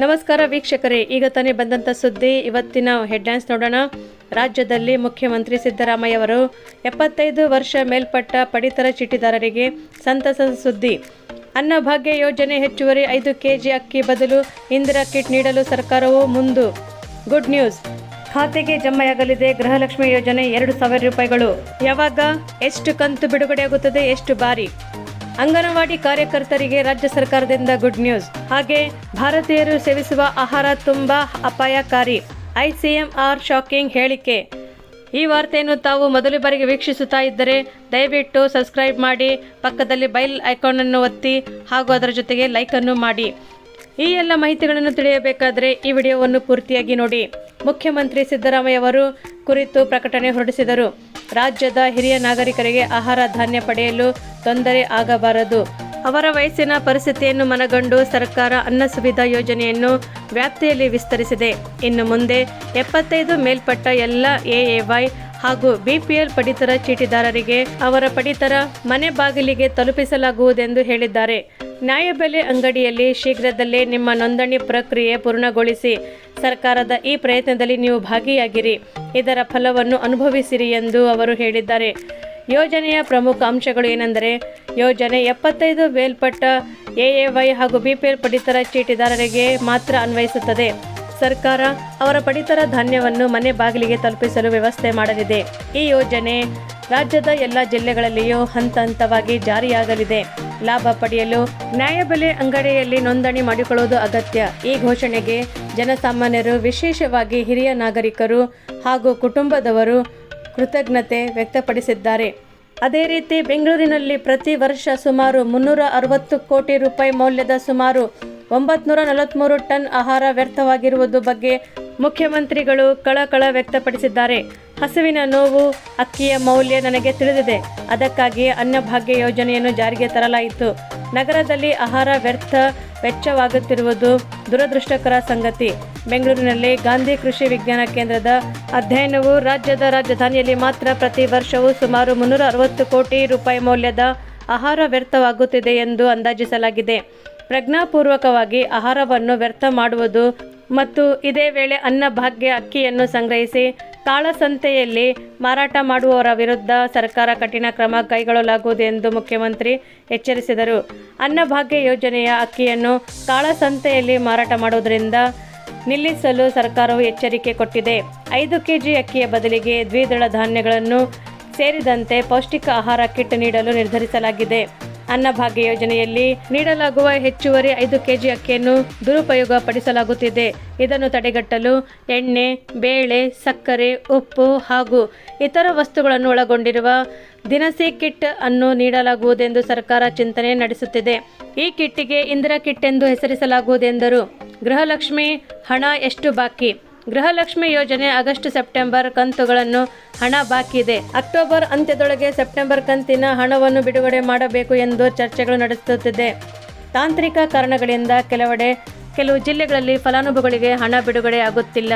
ನಮಸ್ಕಾರ ವೀಕ್ಷಕರೇ, ಈಗ ತಾನೇ ಬಂದಂಥ ಸುದ್ದಿ. ಇವತ್ತಿನ ಹೆಡ್ಲೈನ್ಸ್ ನೋಡೋಣ. ರಾಜ್ಯದಲ್ಲಿ ಮುಖ್ಯಮಂತ್ರಿ ಸಿದ್ದರಾಮಯ್ಯ ಅವರು ಎಪ್ಪತ್ತೈದು ವರ್ಷ ಮೇಲ್ಪಟ್ಟ ಪಡಿತರ ಚೀಟಿದಾರರಿಗೆ ಸಂತಸ ಸುದ್ದಿ. ಅನ್ನಭಾಗ್ಯ ಯೋಜನೆ ಹೆಚ್ಚುವರಿ ಐದು ಕೆಜಿ ಅಕ್ಕಿ ಬದಲು ಇಂದಿರಾ ಕಿಟ್ ನೀಡಲು ಸರ್ಕಾರವು ಮುಂದು. ಗುಡ್ ನ್ಯೂಸ್ ಖಾತೆಗೆ ಜಮೆಯಾಗಲಿದೆ ಗೃಹಲಕ್ಷ್ಮಿ ಯೋಜನೆ ಎರಡು ಸಾವಿರ ರೂಪಾಯಿಗಳು. ಯಾವಾಗ? ಎಷ್ಟು ಕಂತು ಬಿಡುಗಡೆಯಾಗುತ್ತದೆ? ಎಷ್ಟು ಬಾರಿ? ಅಂಗನವಾಡಿ ಕಾರ್ಯಕರ್ತರಿಗೆ ರಾಜ್ಯ ಸರ್ಕಾರದಿಂದ ಗುಡ್ ನ್ಯೂಸ್. ಹಾಗೆ ಭಾರತೀಯರು ಸೇವಿಸುವ ಆಹಾರ ತುಂಬಾ ಅಪಾಯಕಾರಿ. ಐಸಿಎಂಆರ್ ಶಾಕಿಂಗ್ ಹೇಳಿಕೆ. ಈ ವಾರ್ತೆಯನ್ನು ತಾವು ಮೊದಲ ಬಾರಿಗೆ ವೀಕ್ಷಿಸುತ್ತಾ ಇದ್ದರೆ ದಯವಿಟ್ಟು ಸಬ್ಸ್ಕ್ರೈಬ್ ಮಾಡಿ, ಪಕ್ಕದಲ್ಲಿ ಬೈಲ್ ಐಕಾನನ್ನು ಒತ್ತಿ ಹಾಗೂ ಅದರ ಜೊತೆಗೆ ಲೈಕನ್ನು ಮಾಡಿ. ಈ ಎಲ್ಲ ಮಾಹಿತಿಗಳನ್ನು ತಿಳಿಯಬೇಕಾದರೆ ಈ ವಿಡಿಯೋವನ್ನು ಪೂರ್ತಿಯಾಗಿ ನೋಡಿ. ಮುಖ್ಯಮಂತ್ರಿ ಸಿದ್ದರಾಮಯ್ಯ ಅವರು ಕುರಿತು ಪ್ರಕಟಣೆ ಹೊರಡಿಸಿದರು. ರಾಜ್ಯದ ಹಿರಿಯ ನಾಗರಿಕರಿಗೆ ಆಹಾರ ಧಾನ್ಯ ಪಡೆಯಲು ತೊಂದರೆ ಆಗಬಾರದು. ಅವರ ವಯಸ್ಸಿನ ಪರಿಸ್ಥಿತಿಯನ್ನು ಮನಗಂಡು ಸರ್ಕಾರ ಅನ್ನ ಸುವಿಧಾ ಯೋಜನೆಯನ್ನು ವ್ಯಾಪ್ತಿಯಲ್ಲಿ ವಿಸ್ತರಿಸಿದೆ. ಇನ್ನು ಮುಂದೆ ಎಪ್ಪತ್ತೈದು ಮೇಲ್ಪಟ್ಟ ಎಲ್ಲ ಎಎವೈ ಹಾಗೂ ಬಿಪಿಎಲ್ ಪಡಿತರ ಚೀಟಿದಾರರಿಗೆ ಅವರ ಪಡಿತರ ಮನೆ ಬಾಗಿಲಿಗೆ ತಲುಪಿಸಲಾಗುವುದೆಂದು ಹೇಳಿದ್ದಾರೆ. ನ್ಯಾಯಬೆಲೆ ಅಂಗಡಿಯಲ್ಲಿ ಶೀಘ್ರದಲ್ಲೇ ನಿಮ್ಮ ನೋಂದಣಿ ಪ್ರಕ್ರಿಯೆ ಪೂರ್ಣಗೊಳಿಸಿ ಸರ್ಕಾರದ ಈ ಪ್ರಯತ್ನದಲ್ಲಿ ನೀವು ಭಾಗಿಯಾಗಿರಿ. ಇದರ ಫಲವನ್ನು ಅನುಭವಿಸಿರಿ ಎಂದು ಅವರು ಹೇಳಿದ್ದಾರೆ. ಯೋಜನೆಯ ಪ್ರಮುಖ ಅಂಶಗಳು ಏನೆಂದರೆ, ಯೋಜನೆ ಎಪ್ಪತ್ತೈದು ಮೇಲ್ಪಟ್ಟ ವೈ ಹಾಗೂ ಬಿಪಿಎಲ್ ಪಡಿತರ ಚೀಟಿದಾರರಿಗೆ ಮಾತ್ರ ಅನ್ವಯಿಸುತ್ತದೆ. ಸರ್ಕಾರ ಅವರ ಪಡಿತರ ಧಾನ್ಯವನ್ನು ಮನೆ ಬಾಗಿಲಿಗೆ ತಲುಪಿಸಲು ವ್ಯವಸ್ಥೆ ಮಾಡಲಿದೆ. ಈ ಯೋಜನೆ ರಾಜ್ಯದ ಎಲ್ಲ ಜಿಲ್ಲೆಗಳಲ್ಲಿಯೂ ಹಂತ ಹಂತವಾಗಿ ಜಾರಿಯಾಗಲಿದೆ. ಲಾಭ ಪಡೆಯಲು ನ್ಯಾಯಬೆಲೆ ಅಂಗಡಿಯಲ್ಲಿ ನೋಂದಣಿ ಮಾಡಿಕೊಳ್ಳುವುದು ಅಗತ್ಯ. ಈ ಘೋಷಣೆಗೆ ಜನಸಾಮಾನ್ಯರು ವಿಶೇಷವಾಗಿ ಹಿರಿಯ ನಾಗರಿಕರು ಹಾಗೂ ಕುಟುಂಬದವರು ಕೃತಜ್ಞತೆ ವ್ಯಕ್ತಪಡಿಸಿದ್ದಾರೆ. ಅದೇ ರೀತಿ ಬೆಂಗಳೂರಿನಲ್ಲಿ ಪ್ರತಿ ವರ್ಷ ಸುಮಾರು ಮುನ್ನೂರ ಅರವತ್ತು ಕೋಟಿ ರೂಪಾಯಿ ಮೌಲ್ಯದ ಸುಮಾರು ಒಂಬತ್ನೂರ ನಲವತ್ತ್ಮೂರು ಟನ್ ಆಹಾರ ವ್ಯರ್ಥವಾಗಿರುವುದು ಬಗ್ಗೆ ಮುಖ್ಯಮಂತ್ರಿಗಳು ಕಳಕಳ ವ್ಯಕ್ತಪಡಿಸಿದ್ದಾರೆ. ಹಸುವಿನ ನೋವು ಅಕ್ಕಿಯ ಮೌಲ್ಯ ನನಗೆ ತಿಳಿದಿದೆ. ಅದಕ್ಕಾಗಿ ಅನ್ನಭಾಗ್ಯ ಯೋಜನೆಯನ್ನು ಜಾರಿಗೆ ತರಲಾಯಿತು. ನಗರದಲ್ಲಿ ಆಹಾರ ವ್ಯರ್ಥ ವೆಚ್ಚವಾಗುತ್ತಿರುವುದು ದುರದೃಷ್ಟಕರ ಸಂಗತಿ. ಬೆಂಗಳೂರಿನಲ್ಲಿ ಗಾಂಧಿ ಕೃಷಿ ವಿಜ್ಞಾನ ಕೇಂದ್ರದ ಅಧ್ಯಯನವು ರಾಜ್ಯದ ರಾಜಧಾನಿಯಲ್ಲಿ ಮಾತ್ರ ಪ್ರತಿ ವರ್ಷವೂ ಸುಮಾರು ಮುನ್ನೂರ ಅರವತ್ತು ಕೋಟಿ ರೂಪಾಯಿ ಮೌಲ್ಯದ ಆಹಾರ ವ್ಯರ್ಥವಾಗುತ್ತಿದೆ ಎಂದು ಅಂದಾಜಿಸಲಾಗಿದೆ. ಪ್ರಜ್ಞಾಪೂರ್ವಕವಾಗಿ ಆಹಾರವನ್ನು ವ್ಯರ್ಥ ಮಾಡುವುದು ಮತ್ತು ಇದೇ ವೇಳೆ ಅನ್ನಭಾಗ್ಯ ಅಕ್ಕಿಯನ್ನು ಸಂಗ್ರಹಿಸಿ ಕಾಳಸಂತೆಯಲ್ಲಿ ಮಾರಾಟ ಮಾಡುವವರ ವಿರುದ್ಧ ಸರ್ಕಾರ ಕಠಿಣ ಕ್ರಮ ಕೈಗೊಳ್ಳಲಾಗುವುದು ಎಂದು ಮುಖ್ಯಮಂತ್ರಿ ಎಚ್ಚರಿಸಿದರು. ಅನ್ನಭಾಗ್ಯ ಯೋಜನೆಯ ಅಕ್ಕಿಯನ್ನು ಕಾಳಸಂತೆಯಲ್ಲಿ ಮಾರಾಟ ಮಾಡುವುದರಿಂದ ನಿಲ್ಲಿಸಲು ಸರ್ಕಾರವು ಎಚ್ಚರಿಕೆ ಕೊಟ್ಟಿದೆ. ಐದು ಕೆಜಿ ಅಕ್ಕಿಯ ಬದಲಿಗೆ ದ್ವಿದಳ ಧಾನ್ಯಗಳನ್ನು ಸೇರಿದಂತೆ ಪೌಷ್ಟಿಕ ಆಹಾರ ಕಿಟ್ ನೀಡಲು ನಿರ್ಧರಿಸಲಾಗಿದೆ. ಅನ್ನಭಾಗ್ಯ ಯೋಜನೆಯಲ್ಲಿ ನೀಡಲಾಗುವ ಹೆಚ್ಚುವರಿ ಐದು ಕೆಜಿ ಅಕ್ಕಿಯನ್ನು ದುರುಪಯೋಗ ಪಡಿಸಲಾಗುತ್ತಿದೆ ಇದನ್ನು ತಡೆಗಟ್ಟಲು ಎಣ್ಣೆ, ಬೇಳೆ, ಸಕ್ಕರೆ, ಉಪ್ಪು ಹಾಗೂ ಇತರ ವಸ್ತುಗಳನ್ನು ಒಳಗೊಂಡಿರುವ ದಿನಸಿ ಕಿಟ್ ಅನ್ನು ನೀಡಲಾಗುವುದೆಂದು ಸರ್ಕಾರ ಚಿಂತನೆ ನಡೆಸುತ್ತಿದೆ. ಈ ಕಿಟ್ಟಿಗೆ ಇಂದಿರಾ ಕಿಟ್ ಎಂದು ಹೆಸರಿಸಲಾಗುವುದೆಂದರು ಗೃಹಲಕ್ಷ್ಮಿ ಹಣ ಎಷ್ಟು ಬಾಕಿ? ಗೃಹಲಕ್ಷ್ಮಿ ಯೋಜನೆ ಆಗಸ್ಟ್ ಸೆಪ್ಟೆಂಬರ್ ಕಂತುಗಳನ್ನು ಹಣ ಬಾಕಿ ಇದೆ. ಅಕ್ಟೋಬರ್ ಅಂತ್ಯದೊಳಗೆ ಸೆಪ್ಟೆಂಬರ್ ಕಂತಿನ ಹಣವನ್ನು ಬಿಡುಗಡೆ ಮಾಡಬೇಕು ಎಂದು ಚರ್ಚೆಗಳು ನಡೆಸುತ್ತಿದೆ. ತಾಂತ್ರಿಕ ಕಾರಣಗಳಿಂದ ಕೆಲವೆಡೆ, ಕೆಲವು ಜಿಲ್ಲೆಗಳಲ್ಲಿ ಫಲಾನುಭವಿಗಳಿಗೆ ಹಣ ಬಿಡುಗಡೆ ಆಗುತ್ತಿಲ್ಲ.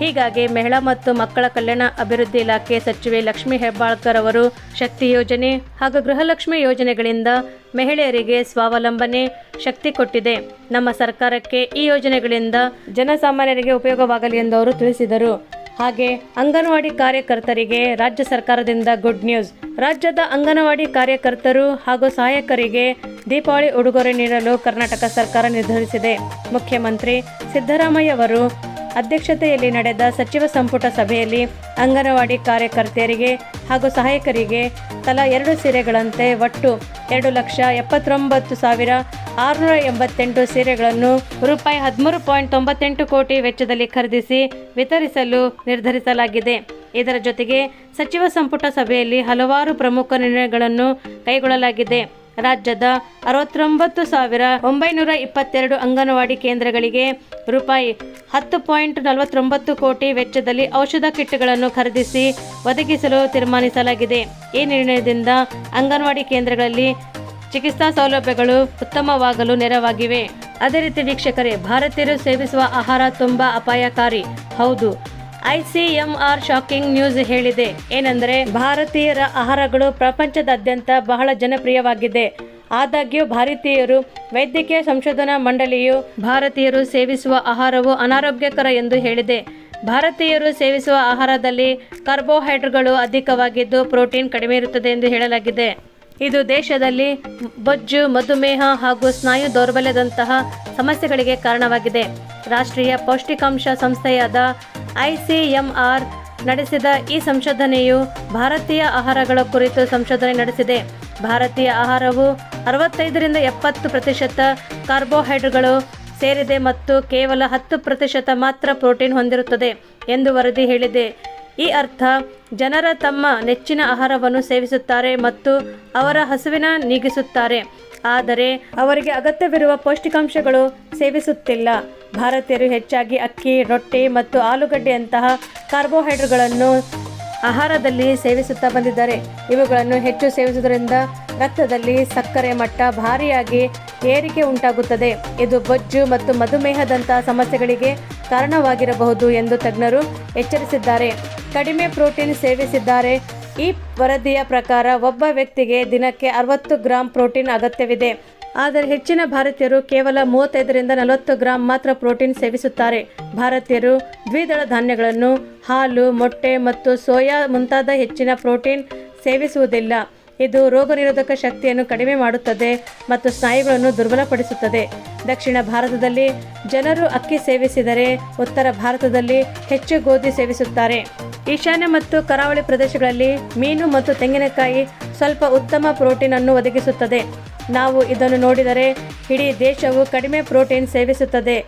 ಹೀಗಾಗಿ ಮಹಿಳಾ ಮತ್ತು ಮಕ್ಕಳ ಕಲ್ಯಾಣ ಅಭಿವೃದ್ಧಿ ಇಲಾಖೆ ಸಚಿವೆ ಲಕ್ಷ್ಮಿ ಹೆಬ್ಬಾಳ್ಕರ್ ಅವರು ಶಕ್ತಿ ಯೋಜನೆ ಹಾಗೂ ಗೃಹಲಕ್ಷ್ಮಿ ಯೋಜನೆಗಳಿಂದ ಮಹಿಳೆಯರಿಗೆ ಸ್ವಾವಲಂಬನೆ ಶಕ್ತಿ ಕೊಟ್ಟಿದೆ. ನಮ್ಮ ಸರ್ಕಾರಕ್ಕೆ ಈ ಯೋಜನೆಗಳಿಂದ ಜನಸಾಮಾನ್ಯರಿಗೆ ಉಪಯೋಗವಾಗಲಿ ಎಂದು ಅವರು ತಿಳಿಸಿದರು. ಹಾಗೆ ಅಂಗನವಾಡಿ ಕಾರ್ಯಕರ್ತರಿಗೆ ರಾಜ್ಯ ಸರ್ಕಾರದಿಂದ ಗುಡ್ ನ್ಯೂಸ್. ರಾಜ್ಯದ ಅಂಗನವಾಡಿ ಕಾರ್ಯಕರ್ತರು ಹಾಗೂ ಸಹಾಯಕರಿಗೆ ದೀಪಾವಳಿ ಉಡುಗೊರೆ ನೀಡಲು ಕರ್ನಾಟಕ ಸರ್ಕಾರ ನಿರ್ಧರಿಸಿದೆ. ಮುಖ್ಯಮಂತ್ರಿ ಸಿದ್ದರಾಮಯ್ಯ ಅವರು ಅಧ್ಯಕ್ಷತೆಯಲ್ಲಿ ನಡೆದ ಸಚಿವ ಸಂಪುಟ ಸಭೆಯಲ್ಲಿ ಅಂಗನವಾಡಿ ಕಾರ್ಯಕರ್ತೆಯರಿಗೆ ಹಾಗೂ ಸಹಾಯಕರಿಗೆ ತಲಾ ಎರಡು ಸೀರೆಗಳಂತೆ ಒಟ್ಟು ಎರಡು ಲಕ್ಷ ಎಪ್ಪತ್ತೊಂಬತ್ತು ಸಾವಿರ ಆರುನೂರ ಎಂಬತ್ತೆಂಟು ಸೀರೆಗಳನ್ನು ರೂಪಾಯಿ ಹದಿಮೂರು ಪಾಯಿಂಟ್ ತೊಂಬತ್ತೆಂಟು ಕೋಟಿ ವೆಚ್ಚದಲ್ಲಿ ಖರೀದಿಸಿ ವಿತರಿಸಲು ನಿರ್ಧರಿಸಲಾಗಿದೆ. ಇದರ ಜೊತೆಗೆ ಸಚಿವ ಸಂಪುಟ ಸಭೆಯಲ್ಲಿ ಹಲವಾರು ಪ್ರಮುಖ ನಿರ್ಣಯಗಳನ್ನು ಕೈಗೊಳ್ಳಲಾಗಿದೆ. ರಾಜ್ಯದ ಅರವತ್ತೊಂಬತ್ತು ಸಾವಿರ ಒಂಬೈನೂರ ಇಪ್ಪತ್ತೆರಡು ಅಂಗನವಾಡಿ ಕೇಂದ್ರಗಳಿಗೆ ರೂಪಾಯಿ ಹತ್ತು ಪಾಯಿಂಟ್ ನಲವತ್ತೊಂಬತ್ತು ಕೋಟಿ ವೆಚ್ಚದಲ್ಲಿ ಔಷಧ ಕಿಟ್ಗಳನ್ನು ಖರೀದಿಸಿ ಒದಗಿಸಲು ತೀರ್ಮಾನಿಸಲಾಗಿದೆ. ಈ ನಿರ್ಣಯದಿಂದ ಅಂಗನವಾಡಿ ಕೇಂದ್ರಗಳಲ್ಲಿ ಚಿಕಿತ್ಸಾ ಸೌಲಭ್ಯಗಳು ಉತ್ತಮವಾಗಲು ನೆರವಾಗಿವೆ. ಅದೇ ರೀತಿ ವೀಕ್ಷಕರೇ, ಭಾರತೀಯರು ಸೇವಿಸುವ ಆಹಾರ ತುಂಬಾ ಅಪಾಯಕಾರಿ. ಹೌದು ಐಸಿಎಂಆರ್ ಶಾಕಿಂಗ್ ನ್ಯೂಸ್ ಹೇಳಿದೆ. ಏನೆಂದರೆ, ಭಾರತೀಯರ ಆಹಾರಗಳು ಪ್ರಪಂಚದಾದ್ಯಂತ ಬಹಳ ಜನಪ್ರಿಯವಾಗಿದೆ ಆದಾಗ್ಯೂ, ಭಾರತೀಯರು ವೈದ್ಯಕೀಯ ಸಂಶೋಧನಾ ಮಂಡಳಿಯು ಭಾರತೀಯರು ಸೇವಿಸುವ ಆಹಾರವು ಅನಾರೋಗ್ಯಕರ ಎಂದು ಹೇಳಿದೆ. ಭಾರತೀಯರು ಸೇವಿಸುವ ಆಹಾರದಲ್ಲಿ ಕಾರ್ಬೋಹೈಡ್ರೇಟ್ಗಳು ಅಧಿಕವಾಗಿದ್ದು ಪ್ರೋಟೀನ್ ಕಡಿಮೆ ಇರುತ್ತದೆ ಎಂದು ಹೇಳಲಾಗಿದೆ. ಇದು ದೇಶದಲ್ಲಿ ಬೊಜ್ಜು, ಮಧುಮೇಹ ಹಾಗೂ ಸ್ನಾಯು ದೌರ್ಬಲ್ಯದಂತಹ ಸಮಸ್ಯೆಗಳಿಗೆ ಕಾರಣವಾಗಿದೆ. ರಾಷ್ಟ್ರೀಯ ಪೌಷ್ಟಿಕಾಂಶ ಸಂಸ್ಥೆಯಾದ ಐಸಿಎಂಆರ್ ನಡೆಸಿದ ಈ ಸಂಶೋಧನೆಯು ಭಾರತೀಯ ಆಹಾರಗಳ ಕುರಿತು ಸಂಶೋಧನೆ ನಡೆಸಿದೆ. ಭಾರತೀಯ ಆಹಾರವು ಅರವತ್ತೈದರಿಂದ ಎಪ್ಪತ್ತು ಪ್ರತಿಶತ ಕಾರ್ಬೋಹೈಡ್ರೇಟ್ಗಳು ಸೇರಿದೆ ಮತ್ತು ಕೇವಲ ಹತ್ತು ಪ್ರತಿಶತ ಮಾತ್ರ ಪ್ರೋಟೀನ್ ಹೊಂದಿರುತ್ತದೆ ಎಂದು ವರದಿ ಹೇಳಿದೆ. ಈ ಅರ್ಥ, ಜನರ ತಮ್ಮ ನೆಚ್ಚಿನ ಆಹಾರವನ್ನು ಸೇವಿಸುತ್ತಾರೆ ಮತ್ತು ಅವರ ಹಸುವಿನ ನೀಗಿಸುತ್ತಾರೆ. ಆದರೆ ಅವರಿಗೆ ಅಗತ್ಯವಿರುವ ಪೌಷ್ಟಿಕಾಂಶಗಳು ಸೇವಿಸುತ್ತಿಲ್ಲ. ಭಾರತೀಯರು ಹೆಚ್ಚಾಗಿ ಅಕ್ಕಿ, ರೊಟ್ಟಿ ಮತ್ತು ಆಲೂಗಡ್ಡೆಯಂತಹ ಕಾರ್ಬೋಹೈಡ್ರೇಟ್ಗಳನ್ನು ಆಹಾರದಲ್ಲಿ ಸೇವಿಸುತ್ತಾ ಬಂದಿದ್ದಾರೆ. ಇವುಗಳನ್ನು ಹೆಚ್ಚು ಸೇವಿಸುವುದರಿಂದ ರಕ್ತದಲ್ಲಿ ಸಕ್ಕರೆ ಮಟ್ಟ ಭಾರಿಯಾಗಿ ಏರಿಕೆ ಉಂಟಾಗುತ್ತದೆ. ಇದು ಬೊಜ್ಜು ಮತ್ತು ಮಧುಮೇಹದಂತಹ ಸಮಸ್ಯೆಗಳಿಗೆ ಕಾರಣವಾಗಿರಬಹುದು ಎಂದು ತಜ್ಞರು ಎಚ್ಚರಿಸಿದ್ದಾರೆ. ಕಡಿಮೆ ಪ್ರೋಟೀನ್ ಸೇವಿಸಿದ್ದಾರೆ. ಈ ವರದಿಯ ಪ್ರಕಾರ ಒಬ್ಬ ವ್ಯಕ್ತಿಗೆ ದಿನಕ್ಕೆ ಅರವತ್ತು ಗ್ರಾಂ ಪ್ರೋಟೀನ್ ಅಗತ್ಯವಿದೆ. ಆದರೆ ಹೆಚ್ಚಿನ ಭಾರತೀಯರು ಕೇವಲ ಮೂವತ್ತೈದರಿಂದ ನಲವತ್ತು ಗ್ರಾಂ ಮಾತ್ರ ಪ್ರೋಟೀನ್ ಸೇವಿಸುತ್ತಾರೆ. ಭಾರತೀಯರು ದ್ವಿದಳ ಧಾನ್ಯಗಳನ್ನು, ಹಾಲು, ಮೊಟ್ಟೆ ಮತ್ತು ಸೋಯಾ ಮುಂತಾದ ಹೆಚ್ಚಿನ ಪ್ರೋಟೀನ್ ಸೇವಿಸುವುದಿಲ್ಲ. ಇದು ರೋಗನಿರೋಧಕ ಶಕ್ತಿಯನ್ನು ಕಡಿಮೆ ಮಾಡುತ್ತದೆ ಮತ್ತು ಸ್ನಾಯುಗಳನ್ನು ದುರ್ಬಲಪಡಿಸುತ್ತದೆ. ದಕ್ಷಿಣ ಭಾರತದಲ್ಲಿ ಜನರು ಅಕ್ಕಿ ಸೇವಿಸಿದರೆ ಉತ್ತರ ಭಾರತದಲ್ಲಿ ಹೆಚ್ಚು ಗೋಧಿ ಸೇವಿಸುತ್ತಾರೆ. ಈಶಾನ್ಯ ಮತ್ತು ಕರಾವಳಿ ಪ್ರದೇಶಗಳಲ್ಲಿ ಮೀನು ಮತ್ತು ತೆಂಗಿನಕಾಯಿ ಸ್ವಲ್ಪ ಉತ್ತಮ ಪ್ರೋಟೀನ್ ಅನ್ನು ಒದಗಿಸುತ್ತದೆ. ನಾವು ಇದನ್ನು ನೋಡಿದರೆ ಇಡೀ ದೇಶವು ಕಡಿಮೆ ಪ್ರೋಟೀನ್ ಸೇವಿಸುತ್ತದೆ.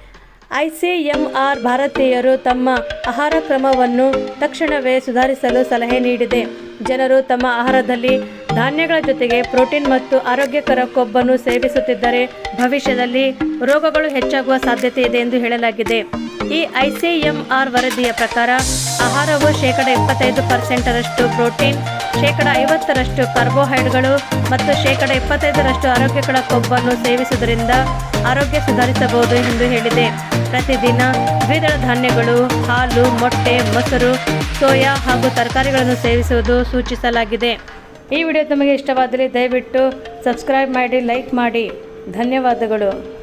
ಐ ಸಿ ಎಂ ಆರ್ ಭಾರತೀಯರು ತಮ್ಮ ಆಹಾರ ಕ್ರಮವನ್ನು ತಕ್ಷಣವೇ ಸುಧಾರಿಸಲು ಸಲಹೆ ನೀಡಿದೆ. ಜನರು ತಮ್ಮ ಆಹಾರದಲ್ಲಿ ಧಾನ್ಯಗಳ ಜೊತೆಗೆ ಪ್ರೋಟೀನ್ ಮತ್ತು ಆರೋಗ್ಯಕರ ಕೊಬ್ಬನ್ನು ಸೇವಿಸುತ್ತಿದ್ದರೆ ಭವಿಷ್ಯದಲ್ಲಿ ರೋಗಗಳು ಹೆಚ್ಚಾಗುವ ಸಾಧ್ಯತೆ ಇದೆ ಎಂದು ಹೇಳಲಾಗಿದೆ. ಈ ಐಸಿಎಂಆರ್ ವರದಿಯ ಪ್ರಕಾರ ಆಹಾರವು ಶೇಕಡ ಇಪ್ಪತ್ತೈದು ಪರ್ಸೆಂಟರಷ್ಟು ಪ್ರೋಟೀನ್, ಶೇಕಡ ಐವತ್ತರಷ್ಟು ಕಾರ್ಬೋಹೈಡ್ರೇಟ್ಗಳು ಮತ್ತು ಶೇಕಡ ಇಪ್ಪತ್ತೈದರಷ್ಟು ಆರೋಗ್ಯಕರ ಕೊಬ್ಬನ್ನು ಸೇವಿಸುವುದರಿಂದ ಆರೋಗ್ಯ ಸುಧಾರಿಸಬಹುದು ಎಂದು ಹೇಳಿದೆ. ಪ್ರತಿದಿನ ದ್ವಿದಳ ಧಾನ್ಯಗಳು, ಹಾಲು, ಮೊಟ್ಟೆ, ಮೊಸರು, ಸೋಯಾ ಹಾಗೂ ತರಕಾರಿಗಳನ್ನು ಸೇವಿಸುವುದು ಸೂಚಿಸಲಾಗಿದೆ. ಈ ವಿಡಿಯೋ ತಮಗೆ ಇಷ್ಟವಾದರೆ ದಯವಿಟ್ಟು ಸಬ್ಸ್ಕ್ರೈಬ್ ಮಾಡಿ, ಲೈಕ್ ಮಾಡಿ. ಧನ್ಯವಾದಗಳು.